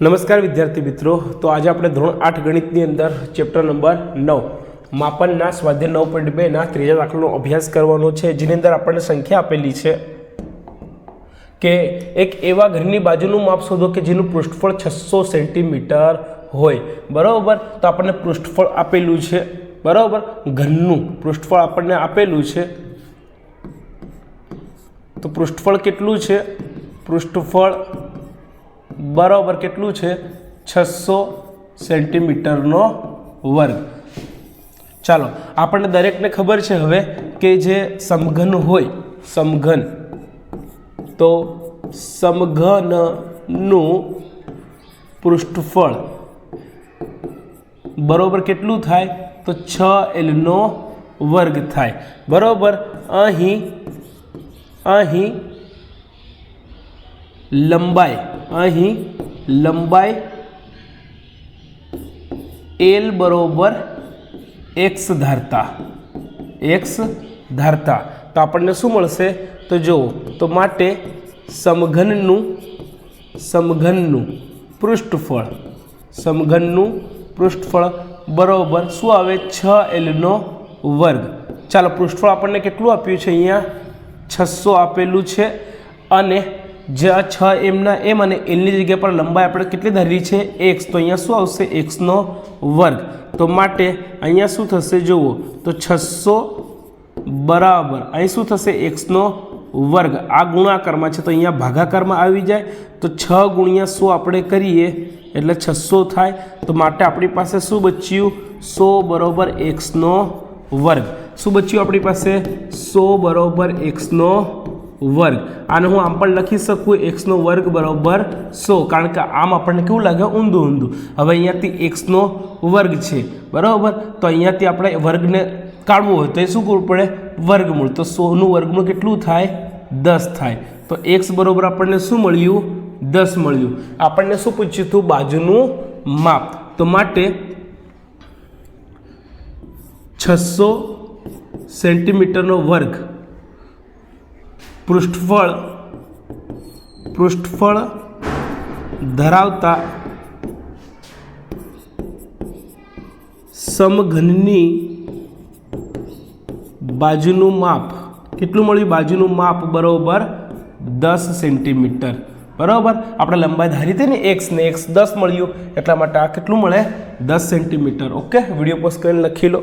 નમસ્કાર વિદ્યાર્થી મિત્રો. તો આજે આપણે ધોરણ આઠ ગણિતની અંદર ચેપ્ટર નંબર નવ, માપનના સ્વાધ્યાય નવ પોઈન્ટ બેના ત્રીજા દાખલાનો અભ્યાસ કરવાનો છે, જેની અંદર આપણને સંખ્યા આપેલી છે કે એક એવા ઘરની બાજુનું માપ શોધો કે જેનું પૃષ્ઠફળ છસો સેન્ટીમીટર હોય. બરાબર? તો આપણને પૃષ્ઠફળ આપેલું છે. બરાબર? ઘરનું પૃષ્ઠફળ આપણને આપેલું છે. તો પૃષ્ઠફળ કેટલું છે? પૃષ્ઠફળ બરાબર કેટલું છે? છસો સેન્ટીમીટરનો વર્ગ. ચાલો, આપણને દરેકને ખબર છે હવે કે જે સમઘન હોય, સમઘન, તો સમઘનનું પૃષ્ઠફળ બરાબર કેટલું થાય? તો છ એલનો વર્ગ થાય. બરાબર? અહીં અહીં લંબાઈ અહીં લંબાઈ એલ બરોબર એક્સ ધારતા એક્સ ધારતા. તો આપણને શું મળશે? તો જુઓ, તો માટે સમઘનનું સમઘનનું પૃષ્ઠફળ સમઘનનું પૃષ્ઠફળ બરોબર શું આવે? છ એલનો વર્ગ. ચાલો પૃષ્ઠફળ આપણને કેટલું આપ્યું છે અહીંયા? છસો આપેલું છે અને જે છ એમના એમ અને એલની જગ્યા પર લંબાઈ આપણે કેટલી ધરી છે? એક્સ તો અહીંયા શું આવશે? એક્સનો વર્ગ. તો માટે અહીંયા શું થશે જુઓ? તો છસો બરાબર. અહીં શું થશે? એક્સનો વર્ગ. આ ગુણાકારમાં છે તો અહીંયા ભાગાકારમાં આવી જાય. તો છ ગુણ્યા સો આપણે કરીએ એટલે છસો થાય. તો માટે આપણી પાસે શું બચ્યું? સો બરાબર એક્સનો વર્ગ. શું બચ્યું આપણી પાસે? સો બરાબર એક્સનો વર્ગ. આને હું આમ પણ લખી શકું એક્સનો વર્ગ બરાબર સો. કારણ કે આમ આપણને કેવું લાગે? ઊંધું ઊંધું. હવે અહીંયાથી એક્સનો વર્ગ છે. બરાબર? તો અહીંયાથી આપણે વર્ગને કાઢવું હોય તો એ શું કરવું પડે? વર્ગમૂળ. તો સોનું વર્ગમૂળ કેટલું થાય? દસ થાય. તો એક્સ બરોબર આપણને શું મળ્યું? દસ મળ્યું. આપણને શું પૂછ્યું હતું? બાજુનું માપ. તો માટે છસો સેન્ટીમીટરનો વર્ગ. પૃષ્ઠફળ પૃષ્ઠફળ ધરાવતા સમઘનની બાજુનું માપ. કેટલું મળ્યું બાજુનું માપ? બરોબર દસ સેન્ટીમીટર. બરાબર? આપણે લંબાઈ ધારી હતી ને એક્સ ને એક્સ દસ મળ્યું. એટલા માટે આ કેટલું મળે? દસ સેન્ટીમીટર. ઓકે? વીડિયો પોસ્ટ કરીને લખી લો.